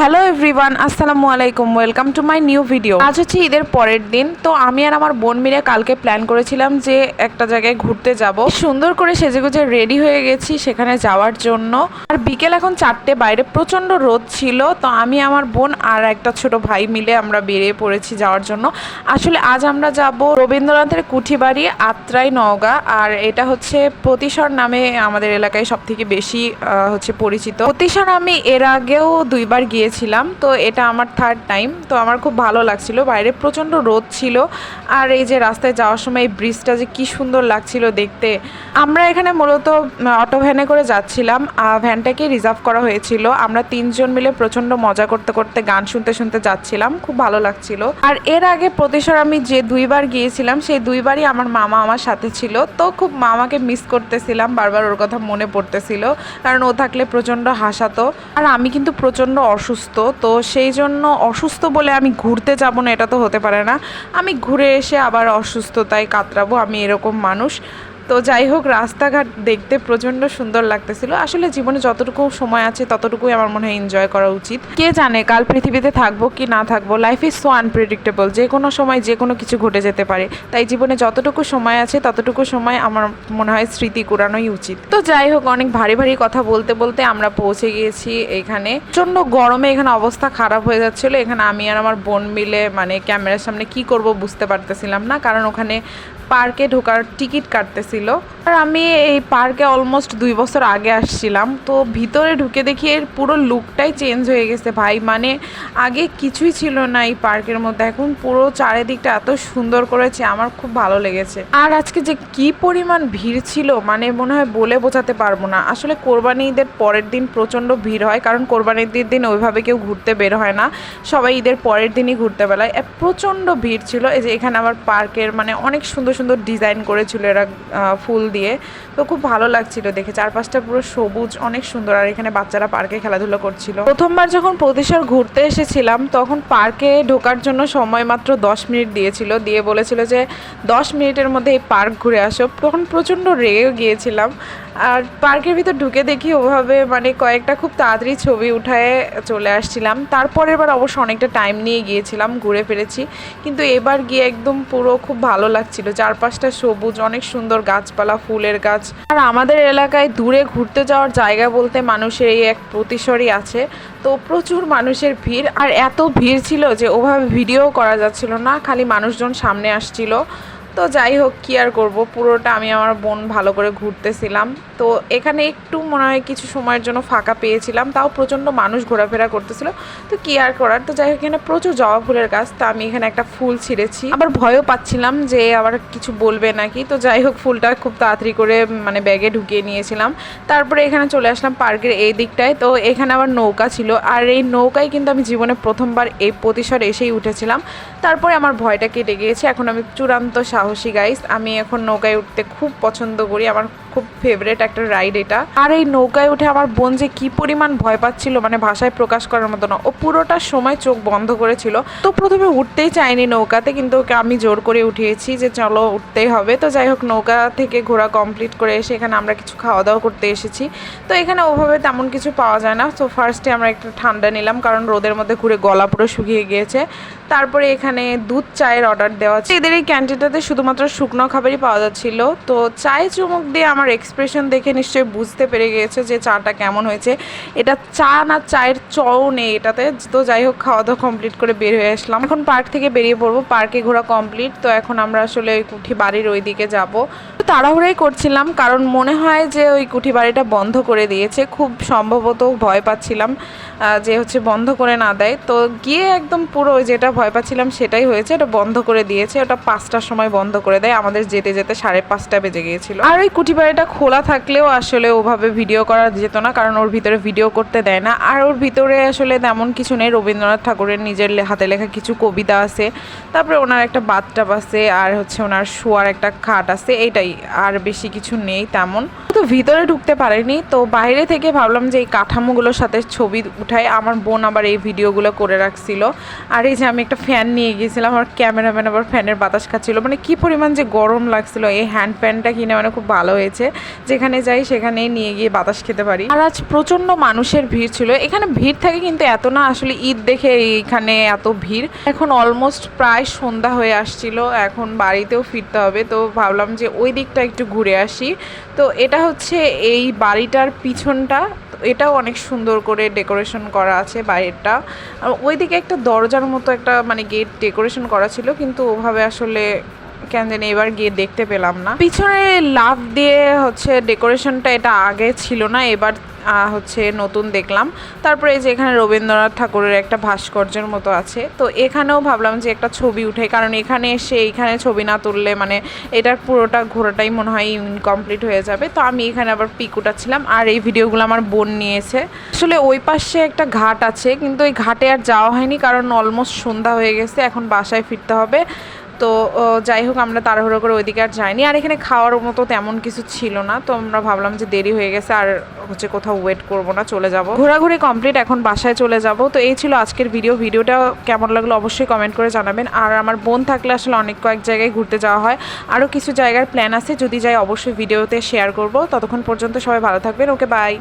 Hello everyone আসসালামু আলাইকুম welcome to my new video আজ হচ্ছে ঈদের পরের দিন, তো আমি আর আমার বোন মিলে কালকে প্ল্যান করেছিলাম যে একটা জায়গায় ঘুরতে যাব। সুন্দর করে সেজেগুজে রেডি হয়ে গেছি সেখানে যাওয়ার জন্য। আর বিকেল এখন চারটে বাইরে প্রচণ্ড রোদ ছিল, তো আমি, আমার বোন আর একটা ছোট ভাই মিলে আমরা বেরিয়ে পড়েছি যাওয়ার জন্য। আসলে আজ আমরা যাব রবীন্দ্রনাথের কুঠিবাড়ি, আত্রাই নওগাঁ। আর এটা হচ্ছে প্রতিসর নামে আমাদের এলাকায় সব থেকে বেশি হচ্ছে পরিচিত। প্রতিসর আমি এর আগেও দুইবার গিয়েছিলাম, তো এটা আমার থার্ড টাইম তো আমার খুব ভালো লাগছিল। বাইরে প্রচণ্ড রোদ ছিল, আর এই যে রাস্তায় যাওয়ার সময় এই ব্রিজটা যে কি সুন্দর লাগছিল দেখতে। আমরা এখানে মূলত অটো ভ্যানে করে যাচ্ছিলাম ভ্যানটাকে রিজার্ভ করা হয়েছিল। আমরা তিনজন মিলে প্রচণ্ড মজা করতে করতে গান শুনতে শুনতে যাচ্ছিলাম, খুব ভালো লাগছিল। আর এর আগে প্রতিসর আমি যে দুইবার গিয়েছিলাম, সেই দুইবারই আমার মামা আমার সাথে ছিল, তো খুব মামাকে মিস করতেছিলাম, বারবার ওর কথা মনে পড়তেছিল, কারণ ও থাকলে প্রচণ্ড হাসাতো। আর আমি কিন্তু প্রচণ্ড অসুস্থ তো সেই জন্য অসুস্থ বলে আমি ঘুরতে যাব না, এটা তো হতে পারে না। আমি ঘুরে এসে আবার অসুস্থতায় কাতরাবো, আমি এরকম মানুষ। তো যাই হোক, রাস্তাঘাট দেখতে প্রচণ্ড সুন্দর লাগতেছিল। আসলে জীবনে যতটুকু সময় আছে, ততটুকুই আমার মনে হয় এনজয় করা উচিত। কে জানে কাল পৃথিবীতে থাকব কি না থাকব? লাইফ ইজ সো আনপ্রেডিক্টেবল যে কোনো সময় যে কোনো কিছু ঘটে যেতে পারে। তাই জীবনে যতটুকু সময় আছে, ততটুকু সময় আমার মনে হয় স্মৃতি কুড়ানোই উচিত। তো যাই হোক, অনেক ভারী ভারী কথা বলতে বলতে আমরা পৌঁছে গিয়েছি এখানে। প্রচণ্ড গরমে এখানে অবস্থা খারাপ হয়ে যাচ্ছিল। এখানে আমি আর আমার বোন মিলে মানে ক্যামেরার সামনে কি করব বুঝতে পারতেছিলাম না। কারণ ওখানে পার্কে ঢোকার টিকিট কাটতেছিল। আর আমি এই পার্কে অলমোস্ট দুই বছর আগে আসছিলাম। তো ভিতরে ঢুকে দেখি এর পুরো লুকটাই চেঞ্জ হয়ে গেছে ভাই। মানে আগে কিছুই ছিল না এই পার্কের মধ্যে। এখন পুরো চারিদিকটা এত সুন্দর করেছে, আমার খুব ভালো লেগেছে। আর আজকে যে কি পরিমাণ ভিড় ছিল মানে মনে হয় বলে বোঝাতে পারব না। আসলে কোরবানি ঈদের পরের দিন প্রচণ্ড ভিড় হয়, কারণ কোরবানি ঈদের দিন ওইভাবে কেউ ঘুরতে বের হয় না। সবাই ঈদের পরের দিনই ঘুরতে বেলায় প্রচণ্ড ভিড় ছিল। এই যে এখানে আবার পার্কের মানে অনেক সুন্দর সুন্দর ডিজাইন করেছিল এরা ফুল দিয়ে। তো খুব ভালো লাগছিল দেখে। চারপাশটা পুরো সবুজ, অনেক সুন্দর। আর এখানে বাচ্চারা পার্কে খেলাধুলো করছিল। প্রথমবার যখন প্রতিশার ঘুরতে এসেছিলাম, তখন পার্কে ঢোকার জন্য সময় মাত্র দশ মিনিট দিয়েছিল। দিয়ে বলেছিল যে, দশ মিনিটের মধ্যে এই পার্ক ঘুরে আসো। তখন প্রচণ্ড রেগে গিয়েছিলাম। আর পার্কের ভিতর ঢুকে দেখি ওভাবে মানে কয়েকটা খুব তাড়াতাড়ি ছবি উঠায় চলে আসছিলাম। তারপরের বার অবশ্য অনেকটা টাইম নিয়ে গিয়েছিলাম, ঘুরে ফিরেছি কিন্তু এবার গিয়ে একদম পুরো খুব ভালো লাগছিল। চারপাশটা সবুজ, অনেক সুন্দর গাছপালা, ফুলের গাছ। আর আমাদের এলাকায় দূরে ঘুরতে যাওয়ার জায়গা বলতে মানুষের এই এক প্রতিসরই আছে। তো প্রচুর মানুষের ভিড়, আর এত ভিড় ছিল যে ওভাবে ভিডিও করা যাচ্ছিল না, খালি মানুষজন সামনে আসছিল। তো যাই হোক, কি আর করব? পুরোটা আমি আমার বোন ভালো করে ঘুরতেছিলাম। তো এখানে একটু মনে হয় কিছু সময়ের জন্য ফাঁকা পেয়েছিলাম, তাও প্রচণ্ড মানুষ ঘোরাফেরা করতেছিল। তো কি আর করার? তো যাই হোক, এখানে প্রচুর জবা ফুলের গাছ, তো আমি এখানে একটা ফুল ছিঁড়েছি। আবার ভয়ও পাচ্ছিলাম যে আবার কিছু বলবে নাকি। তো যাই হোক, ফুলটা খুব তাড়াতাড়ি করে মানে ব্যাগে ঢুকিয়ে নিয়েছিলাম। তারপরে এখানে চলে আসলাম পার্কের এই দিকটায়। তো এখানে আবার নৌকা ছিল। আর এই নৌকায় কিন্তু আমি জীবনে প্রথমবার এই প্রতিশর এসেই উঠেছিলাম। তারপরে আমার ভয়টা কেটে গিয়েছে। এখন আমি চূড়ান্ত সাহসী গাইস আমি এখন নৌকায় উঠতে খুব পছন্দ করি। আমার খুব ফেভারেট একটা রাইড এটা। আর এই নৌকায় উঠে আমার বোন যে কি পরিমাণ ভয় পাচ্ছিল মানে ভাষায় প্রকাশ করার মতো না, ও পুরোটা সময় চোখ বন্ধ করেছিল। তো প্রথমে উঠতেই চাইনি নৌকাতে, কিন্তু ওকে আমি জোর করে উঠিয়েছি যে চলো উঠতেই হবে। তো যাই হোক, নৌকা থেকে ঘোরা কমপ্লিট করে এসে এখানে আমরা কিছু খাওয়া দাওয়া করতে এসেছি। তো এখানে ওভাবে তেমন কিছু পাওয়া যায় না। তো ফার্স্টে আমরা একটু ঠান্ডা নিলাম, কারণ রোদের মধ্যে ঘুরে গলা পুরো শুকিয়ে গিয়েছে। তারপরে এখানে দুধ চায়ের অর্ডার দেওয়া আছে। এদের এই ক্যান্টিনটাতে শুধুমাত্র শুকনো খাবারই পাওয়া যাচ্ছিল। তো চায়ে চুমুক দিয়ে আমার এক্সপ্রেশন দেখে নিশ্চয়ই বুঝতে পেরে গিয়েছে যে চাটা কেমন হয়েছে। এটা চা না চায়ের চও নেই এটাতে। তো যাই হোক খাওয়া দাওয়া কমপ্লিট করে বের হয়ে আসলাম। এখন পার্ক থেকে বেরিয়ে পড়ব। পার্কে ঘোরা কমপ্লিট তো এখন আমরা আসলে ওই কুঠি বাড়ির ওই দিকে যাব তাড়াহুড়াই করছিলাম, কারণ মনে হয় যে ওই কুঠি বাড়িটা বন্ধ করে দিয়েছে। খুব সম্ভবত ভয় পাচ্ছিলাম যে হচ্ছে বন্ধ করে না দেয়। তো গিয়ে একদম পুরো যেটা ভয় পাচ্ছিলাম সেটাই হয়েছে। ওটা বন্ধ করে দিয়েছে। ওটা পাঁচটার সময় বন্ধ করে দেয়। আমাদের যেতে যেতে সাড়ে পাঁচটা বেজে গিয়েছিল। আর ওই কুঠি বাড়িটা খোলা থাকলেও আসলে ওভাবে ভিডিও করা যেত না, কারণ ওর ভিতরে ভিডিও করতে দেয় না। আর ওর ভিতরে আসলে তেমন কিছু নেই। রবীন্দ্রনাথ ঠাকুরের নিজের হাতে লেখা কিছু কবিতা আছে। তারপরে ওনার একটা বাথটাব আছে, আর হচ্ছে ওনার শোয়ার একটা খাট আছে। এইটাই, আর বেশি কিছু নেই তেমন। তো ভিতরে ঢুকতে পারেনি। তো বাইরে থেকে ভাবলাম যে এই কাঠামোগুলোর সাথে ছবি উঠাই। আমার বোন আবার এই ভিডিওগুলো করে রাখছিল। আর এই যে আমি একটা ফ্যান নিয়ে গিয়েছিলাম। আমার ক্যামেরাম্যান আবার ফ্যানের বাতাস খাচ্ছিল। মানে কি পরিমাণ যে গরম লাগছিল, এই হ্যান্ড ফ্যানটা কিনে মানে খুব ভালো হয়েছে। যেখানে যাই সেখানেই নিয়ে গিয়ে বাতাস খেতে পারি। আর আজ প্রচণ্ড মানুষের ভিড় ছিল। এখানে ভিড় থাকে কিন্তু এত না, আসলে ঈদ দেখে এইখানে এত ভিড়। এখন অলমোস্ট প্রায় সন্ধ্যা হয়ে আসছিল, এখন বাড়িতেও ফিরতে হবে। তো ভাবলাম যে ওই দিকটা একটু ঘুরে আসি। তো এটা হচ্ছে এই বাড়িটার পিছনটা। এটাও অনেক সুন্দর করে ডেকোরেশন করা আছে বাইরেটা ওইদিকে একটা দরজার মতো একটা মানে গেট ডেকোরেশন করা ছিল, কিন্তু ওভাবে আসলে কেন জানি এবার গিয়ে দেখতে পেলাম না। পিছনে লাভ দিয়ে হচ্ছে ডেকোরেশনটা এটা আগে ছিল না, এবার হচ্ছে নতুন দেখলাম। তারপরে যে এখানে রবীন্দ্রনাথ ঠাকুরের একটা ভাস্কর্যের মতো আছে। তো এখানেও ভাবলাম যে একটা ছবি উঠে, কারণ এখানে এসে এইখানে ছবি না তুললে মানে এটার পুরোটা ঘোরাটাই মনে হয় ইনকমপ্লিট হয়ে যাবে। তো আমি এখানে আবার পিক উঠাচ্ছিলাম, আর এই ভিডিওগুলো আমার বোন নিয়েছে। আসলে ওই পাশে একটা ঘাট আছে, কিন্তু ওই ঘাটে আর যাওয়া হয়নি, কারণ অলমোস্ট সন্ধ্যা হয়ে গেছে, এখন বাসায় ফিরতে হবে। তো যাই হোক, আমরা তাড়াহুড়ো করে ওইদিকে আর যাইনি। আর এখানে খাওয়ার মতো তেমন কিছু ছিল না। তো আমরা ভাবলাম যে দেরি হয়ে গেছে, আর হচ্ছে কোথাও ওয়েট করব না, চলে যাব। ঘোরাঘুরি কমপ্লিট এখন বাসায় চলে যাব। তো এই ছিল আজকের ভিডিও ভিডিওটা কেমন লাগল অবশ্যই কমেন্ট করে জানাবেন। আর আমার বোন থাকলে আসলে অনেক কয়েক জায়গায় ঘুরতে যাওয়া হয়। আরও কিছু জায়গার প্ল্যান আছে। যদি যাই, অবশ্যই ভিডিওতে শেয়ার করব। ততক্ষণ পর্যন্ত সবাই ভালো থাকবেন। Okay bye